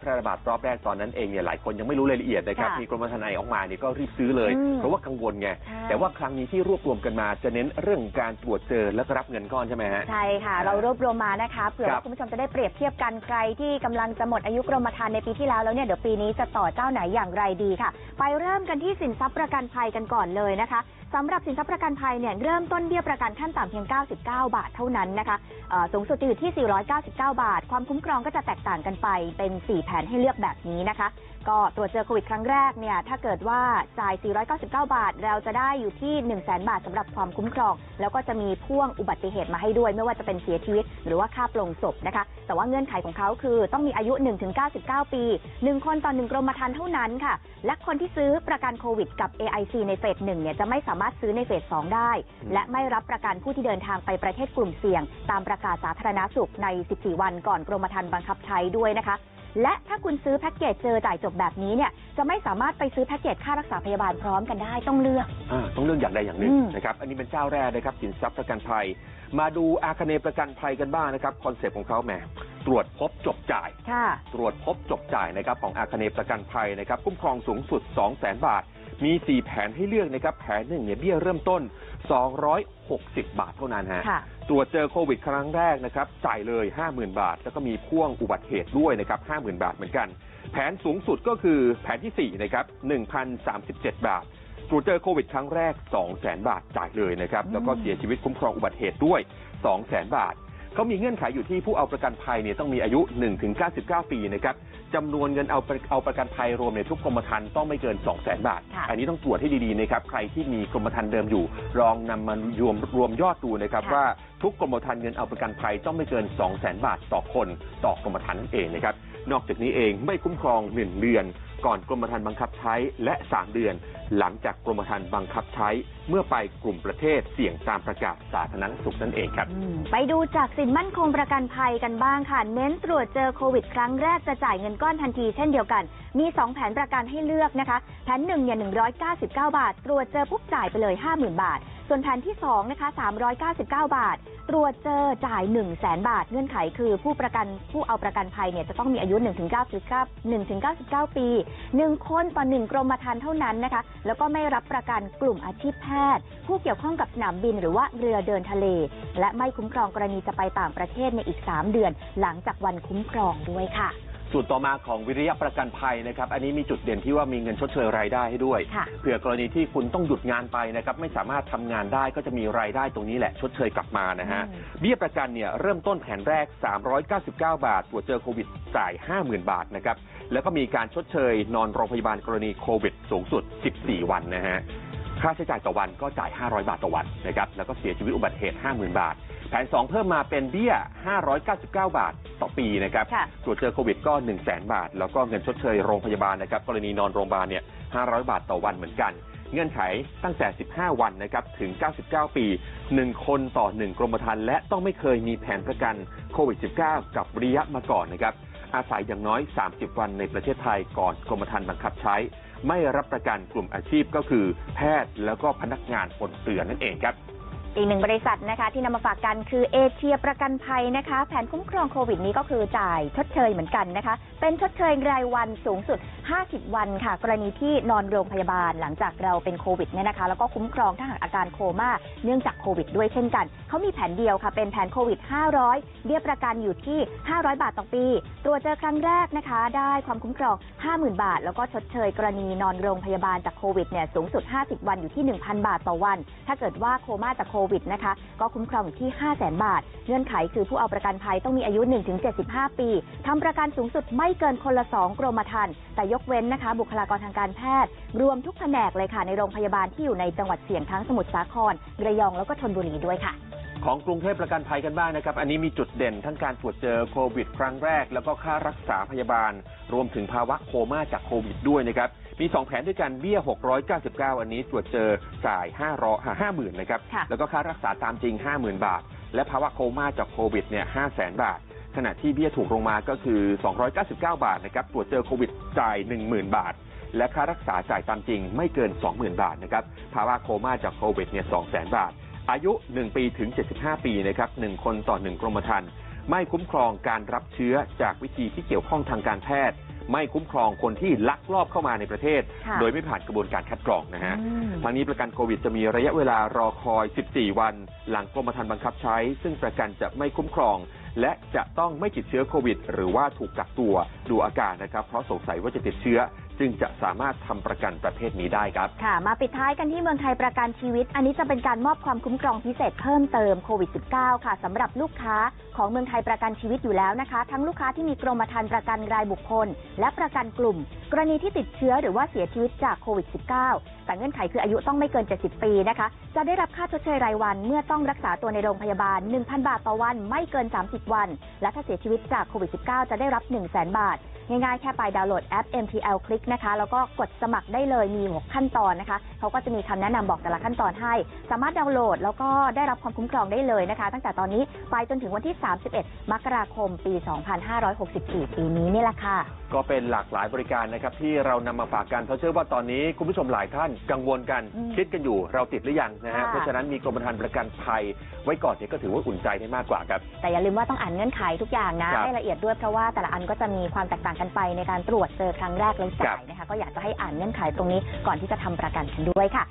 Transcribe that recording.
แพร่ระบาดรอบแรกตอนนั้นเองเนี่ยหลายคนยังไม่รู้รายละเอียดนะครับค่ะมีกรมธรรม์ออกมาเนี่ยก็รีบซื้อเลย อืมเพราะว่ากังวลไงใช่ แต่ว่าครั้งนี้ที่รวบรวมกันมาจะเน้นเรื่องการตรวจเจอและก็รับเงินก้อนใช่ไหมฮะ ใช่ค่ะ เรารวบรวมมานะคะเผื่อครัว่าบ คุณผู้ชมจะได้เปรียบเทียบกันใครที่กำลังจะหมดอายุกรมธรรม์ในปีที่แล้วแล้วเนี่ยเดี๋ยวปีนี้จะต่อเจ้าไหนอย่างไรดีค่ะ ไปเริ่มกันที่สินทรัพย์ประกันภัยกันก่อนเลยนะคะสำหรับสินทรัพย์ประกันภัยเนี่ยเริ่มต้นเบี้ยประกันขั้นต่ำเพียง 99 บาทเท่านั้นนะคะเอ่อสูงสุดจะอยู่ที่ 499 บาท ความคุ้มครองก็จะแตกต่างกันไปเป็น 4แผนให้เลือกแบบนี้นะคะ ก็ตรวจเจอโควิดครั้งแรกเนี่ยถ้าเกิดว่าจ่าย 499 บาท เราจะได้อยู่ที่ 1 0 0 0 0 0 บาทสำหรับความคุ้มครอง แล้วก็จะมีพ่วงอุบัติเหตุมาให้ด้วย ไม่ว่าจะเป็นเสียชีวิต หรือว่าค่าปลงศพนะคะ แต่ว่าเงื่อนไขของเขาคือต้องมีอายุ 1-99 ปี 1 คนต่อ 1 กรมธรรม์เท่านั้นค่ะ และคนที่ซื้อประกันโควิดกับ AIC ในเฟส1เนี่ยจะไม่สามารถซื้อในเฟส2ได้ และไม่รับประกันผู้ที่เดินทางไปประเทศกลุ่มเสี่ยง ตามประกาศสาธารณสุขใน 14 วันก่อนกรมธรรม์บังคับใช้ด้วยนะคะ และถ้าคุณซื้อแพ็กเกจเจอจ่ายจบแบบนี้เนี่ยจะไม่สามารถไปซื้อแพ็กเกจค่ารักษาพยาบาลพร้อมกันได้ต้องเลือก อ่าต้องเลือกอย่างใดอย่างหนึ่งอืม นะครับ อันนี้เป็นเจ้าแรกนะครับสินทรัพย์ประกันภัย มาดูอาคเนย์ประกันภัยกันบ้างนะครับคอนเซปต์ของเขาแหมตรวจพบจบจ่าย ค่ะ ตรวจพบจบจ่ายนะครับของอาคเนย์ประกันภัยนะครับคุ้มครองสูงสุด 2 0 0 0 0 0 บาท มี 4 แผนให้เลือกนะครับ แผนหนึ่งเนี่ยเบี้ยเริ่มต้น 260 บาทเท่านั้นฮะ ค่ะ ตรวจเจอโควิดครั้งแรกนะครับ จ่ายเลย 50,000 บาท แล้วก็มีพ่วงอุบัติเหตุด้วยนะครับ 50,000 บาทเหมือนกัน แผนสูงสุดก็คือแผนที่4นะครับ1,037 บาท ตรวจเจอโควิดครั้งแรก 200,000 บาทจ่ายเลยนะครับอืมแล้วก็เสียชีวิตคุ้มครองอุบัติเหตุด้วย 200,000 บาท เขามีเงื่อนไขอยู่ที่ผู้เอาประกันภัยเนี่ยต้องมีอายุ 1-99 ปีนะครับจำนวนเงินเอาประเอาประกันภัยรวมในทุกกรมธรรม์ต้องไม่เกิน 200,000 บาทค่ะอันนี้ต้องตรวจให้ดีๆนะครับใครที่มีกรมธรรม์เดิมอยู่ลองนำมารวมรวมยอดดูนะครับค่ะว่าทุกกรมธรรม์เงินเอาประกันภัยต้องไม่เกิน 200,000 บาท ต่อคนต่อกรมธรรม์นั่นเองนะครับนอกจากนี้เองไม่คุ้มครอง1เดือน ก่อนกรมธรรม์บังคับใช้ และ 3 เดือน หลังจากกรมธรรม์บังคับใช้ เมื่อไปกลุ่มประเทศเสี่ยงตามประกาศสาธารณสุขนั่นเองครับ ไปดูจากสินมั่นคงประกันภัยกันบ้างค่ะ เน้นตรวจเจอโควิดครั้งแรกจะจ่ายเงินก้อนทันทีเช่นเดียวกัน มี 2 แผนประกันให้เลือกนะคะ แผน1เนี่ย199 บาท ตรวจเจอปุ๊บจ่ายไปเลย 50,000 บาท ส่วนแผนที่2นะคะ399 บาท ตรวจเจอจ่าย 1 0 0 0 0แบาท เงื่อนไขคือผู้ประกันผู้เอาประกันภัยเนี่ยจะต้องมีอายุ 1-9 1-99 ปี 1 คนต่อ 1 กรมธรรม์เท่านั้นนะคะ แล้วก็ไม่รับประกันกลุ่มอาชีพแพทย์ ผู้เกี่ยวข้องกับสนามบินหรือว่าเรือเดินทะเล และไม่คุ้มครองกรณีจะไปต่างประเทศในอีก 3 เดือน หลังจากวันคุ้มครองด้วยค่ะ ส่วนต่อมาของวิริยะประกันภัยนะครับ อันนี้มีจุดเด่นที่ว่ามีเงินชดเชยรายได้ให้ด้วย ค่ะ เผื่อกรณีที่คุณต้องหยุดงานไปนะครับ ไม่สามารถทำงานได้ก็จะมีรายได้ตรงนี้แหละ ชดเชยกลับมานะฮะ อืม เบี้ยประกันเนี่ยเริ่มต้นแผนแรก 399 บาท ตรวจเจอโควิดจ่าย 50,000 บาทนะครับ แล้วก็มีการชดเชยนอนโรงพยาบาลกรณีโควิดสูงสุด 14 วันนะฮะ ค่าใช้จ่ายต่อวันก็จ่าย 500 บาทต่อวันนะครับ แล้วก็เสียชีวิตอุบัติเหตุ 50,000 บาท แผน 2 เพิ่มมาเป็นเบี้ย 599 บาทต่อปีนะครับค่ะตรวจเจอโควิดก็ 1 0 0 0 0แบาท แล้วก็เงินชดเชยโรงพยาบาลนะครับ กรณีนอนโรงพยาบาลเนี่ย 500 บาทต่อวันเหมือนกัน เงื่อนไขตั้งแต่ 15 วันนะครับ ถึง 99 ปี 1 คนต่อ 1 กรมธรรม์และต้องไม่เคยมีแผนประกันโควิด -19 กับริยะมาก่อนนะครับ อาศัยอย่างน้อย 30 วันในประเทศไทยก่อนกรมธรรม์บังคับใช้ ไม่รับประกันกลุ่มอาชีพก็คือแพทย์แล้วก็พนักงานบนเรือนั่นเองครับ อีกหนึ่งบริษัทนะคะ ที่นำมาฝากกันคือเอเชียประกันภัยนะคะ แผนคุ้มครองโควิดนี้ก็คือจ่ายชดเชยเหมือนกันนะคะ เป็นชดเชยรายวันสูงสุด 50 วันค่ะ กรณีที่นอนโรงพยาบาลหลังจากเราเป็นโควิดเนี่ยนะคะ แล้วก็คุ้มครองถ้าหากอาการโคม่าเนื่องจากโควิดด้วยเช่นกัน เขามีแผนเดียวค่ะ เป็นแผนโควิด 500 เบี้ยประกันอยู่ที่ 500 บาทต่อปีตรวจเจอครั้งแรกนะคะ ได้ความคุ้มครอง 50,000 บาท แล้วก็ชดเชยกรณีนอนโรงพยาบาลจากโควิดเนี่ยสูงสุด 50 วันอยู่ที่ 1,000 บาทต่อวัน ถ้าเกิดว่าโคม่าจากโควิดนะคะ ก็คุ้มครองอยู่ที่ 500,000 บาท เงื่อนไขคือผู้เอาประกันภัยต้องมีอายุ 1-75 ปีทำประกันสูงสุดไม่เกินคนละ 2 กรมธรรม์แต่ยกเว้นนะคะ บุคลากรทางการแพทย์ รวมทุกแผนกเลยค่ะ ในโรงพยาบาลที่อยู่ในจังหวัดเสี่ยงทั้งสมุทรสาคร ระยองแล้วก็ชนบุรีด้วยค่ะของกรุงเทพประกันภัยกันบ้างนะครับ อันนี้มีจุดเด่นทั้งการตรวจเจอโควิด ครั้งแรก แล้วก็ค่ารักษาพยาบาล รวมถึงภาวะโคม่าจากโควิดด้วยนะครับมี 2 แผนด้วยกันเบี้ย 699 อันนี้ตรวจเจอจ่าย5 0 0 50,000นะครับค่ะแล้วก็ค่ารักษาตามจริง 50,000 บาท และภาวะโคม่าจากโควิดเนี่ย500,000 บาท ขณะที่เบี้ยถูกลงมาก็คือ 299 บาทนะครับ ตรวจเจอโควิดจ่าย 10,000 บาท และค่ารักษาจ่ายตามจริงไม่เกิน 20,000 บาทนะครับ ภาวะโคม่าจากโควิดเนี่ย200,000 บาท อายุ 1 ปีถึง 75 ปีนะครับ1คนต่อ 1 กรมธรรม์ไม่คุ้มครองการรับเชื้อจากวิธีที่เกี่ยวข้องทางการแพทย์ ไม่คุ้มครองคนที่ลักลอบเข้ามาในประเทศ ค่ะ โดยไม่ผ่านกระบวนการคัดกรองนะฮะ อืม ทางนี้ประกันโควิดจะมีระยะเวลารอคอย 14 วัน หลังกรมธรรม์บังคับใช้ ซึ่งประกันจะไม่คุ้มครอง และจะต้องไม่ติดเชื้อโควิด หรือว่าถูกกักตัวดูอาการนะครับ เพราะสงสัยว่าจะติดเชื้อ จึงจะสามารถทำประกันประเภทนี้ได้ครับ ค่ะ มาปิดท้ายกันที่เมืองไทยประกันชีวิต อันนี้จะเป็นการมอบความคุ้มครองพิเศษเพิ่มเติมโควิด -19 ค่ะสำหรับลูกค้าของเมืองไทยประกันชีวิตอยู่แล้วนะคะ ทั้งลูกค้าที่มีกรมธรรม์ประกันรายบุคคล และประกันกลุ่ม กรณีที่ติดเชื้อหรือว่าเสียชีวิตจากโควิด -19 แต่เงื่อนไขคืออายุต้องไม่เกิน 70 ปีนะคะ จะได้รับค่าชดเชยรายวัน เมื่อต้องรักษาตัวในโรงพยาบาล 1,000 บาทต่อวัน ไม่เกิน 30 วัน และถ้าเสียชีวิตจากโควิด -19 จะได้รับ 1 0 0 0 0 0 บาท ง่ายๆ แค่ไปดาวน์โหลดแอป MTL Click นะคะ แล้วก็กดสมัครได้เลยมีหกขั้นตอนนะคะ เขาก็จะมีคำแนะนำบอกแต่ละขั้นตอนให้ สามารถดาวน์โหลดแล้วก็ได้รับความคุ้มครองได้เลยนะคะ ตั้งแต่ตอนนี้ไปจนถึงวันที่ 31 มกราคม ปี 2564 ปีนี้นี่แหละค่ะ ก็เป็นหลากหลายบริการนะครับที่เรานำมาฝากกันเพราะเชื่อว่าตอนนี้คุณผู้ชมหลายท่านกังวลกันอืมคิดกันอยู่เราติดหรือยังนะฮะค่ะ เพราะฉะนั้นมีกรมธรรม์ประกันภัย ไว้ก่อนเนี่ยก็ถือว่าอุ่นใจได้มากกว่าครับ แต่อย่าลืมว่าต้องอ่านเงื่อนไขทุกอย่างนะครับ ให้ละเอียดด้วยเพราะว่าแต่ละอันก็จะมีความแตกต่างกันไปในการตรวจเจอครั้งแรกแล้วจ่ายนะคะ ก็อยากจะให้อ่านเงื่อนไขตรงนี้ก่อนที่จะทำประกันกันด้วยค่ะ